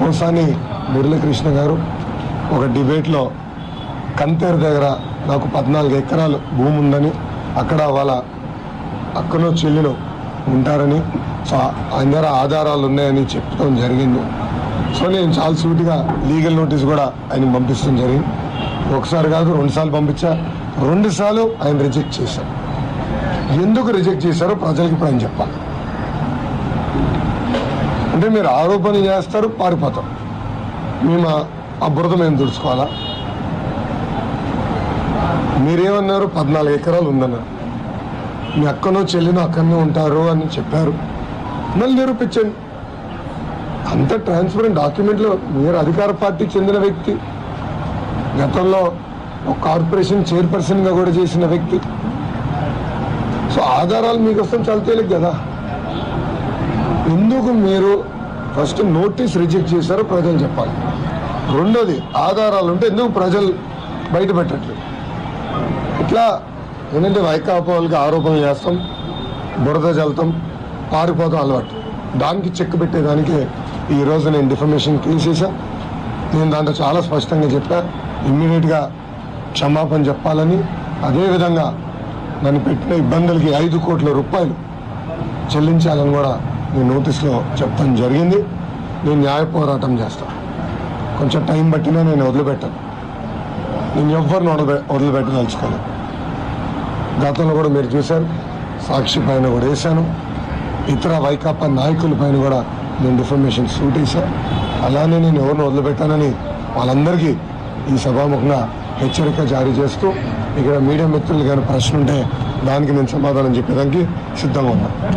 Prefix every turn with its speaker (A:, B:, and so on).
A: కోసాని మురళీకృష్ణ గారు ఒక డిబేట్లో కంతేరు దగ్గర నాకు పద్నాలుగు ఎకరాలు భూమి ఉందని అక్కడ వాళ్ళ అక్కనో చెల్లినో ఉంటారని సో ఆయన దగ్గర ఆధారాలు ఉన్నాయని చెప్పడం జరిగింది. సో నేను చాలా సూటిగా లీగల్ నోటీస్ కూడా ఆయన పంపించడం జరిగింది. ఒకసారి కాదు రెండుసార్లు పంపించా. రెండుసార్లు ఆయన రిజెక్ట్ చేశారు. ఎందుకు రిజెక్ట్ చేశారో ప్రజలకి ఇప్పుడు ఆయన చెప్పాలి. అంటే మీరు ఆరోపణలు చేస్తారు పారిపోతాం. మేము ఆ- బురద మేము తుడుచుకోవాలా మీరేమన్నారు? పద్నాలుగు ఎకరాలు ఉందన్నారు మీ అక్కనో చెల్లినో అక్కడనే ఉంటారు అని చెప్పారు. మళ్ళీ నిరూపించండి. అంత ట్రాన్స్పరెంట్ డాక్యుమెంట్లో మీరు అధికార పార్టీకి చెందిన వ్యక్తి గతంలో ఒక కార్పొరేషన్ చైర్పర్సన్గా కూడా చేసిన వ్యక్తి. సో ఆధారాలు మీకు వస్తాం చాలా తేలిక కదా? ఎందుకు మీరు ఫస్ట్ నోటీస్ రిజెక్ట్ చేశారో ప్రజలు చెప్పాలి. రెండోది ఆధారాలు ఉంటే ఎందుకు ప్రజలు బయట పెట్టట్లేదు ఇట్లా ఏంటంటే వైకాపా వాళ్ళకి ఆరోపణలు చేస్తాం బురద చల్లుతాం పారిపోతాం అలవాటు. దానికి చెక్ పెట్టేదానికి ఈరోజు నేను డిఫర్మేషన్ తీసేసా నేను దాంట్లో చాలా స్పష్టంగా చెప్పా. ఇమ్మీడియట్గా క్షమాపణ చెప్పాలని అదేవిధంగా నన్ను పెట్టిన ఇబ్బందులకి ఐదు కోట్ల రూపాయలు చెల్లించాలని కూడా నేను నోటీస్లో చెప్పడం జరిగింది. నేను న్యాయ పోరాటం చేస్తాను కొంచెం టైం పట్టినా నేను వదిలిపెట్టాను. నేను ఎవ్వరిని వదిలిపె వదిలిపెట్టదలుచుకోలేదు గతంలో కూడా మీరు చూశారు. సాక్షి పైన కూడా వేశాను. ఇతర వైకాపా నాయకుల పైన కూడా నేను డిఫర్మేషన్ సూట్ వేశాను అలానే నేను ఎవరిని వదిలిపెట్టానని వాళ్ళందరికీ ఈ సభాముఖంగా హెచ్చరిక జారీ చేస్తూ ఇక్కడ మీడియా మిత్రులు కానీ ప్రశ్న ఉంటే దానికి నేను సమాధానం చెప్పేదానికి సిద్ధంగా ఉన్నాను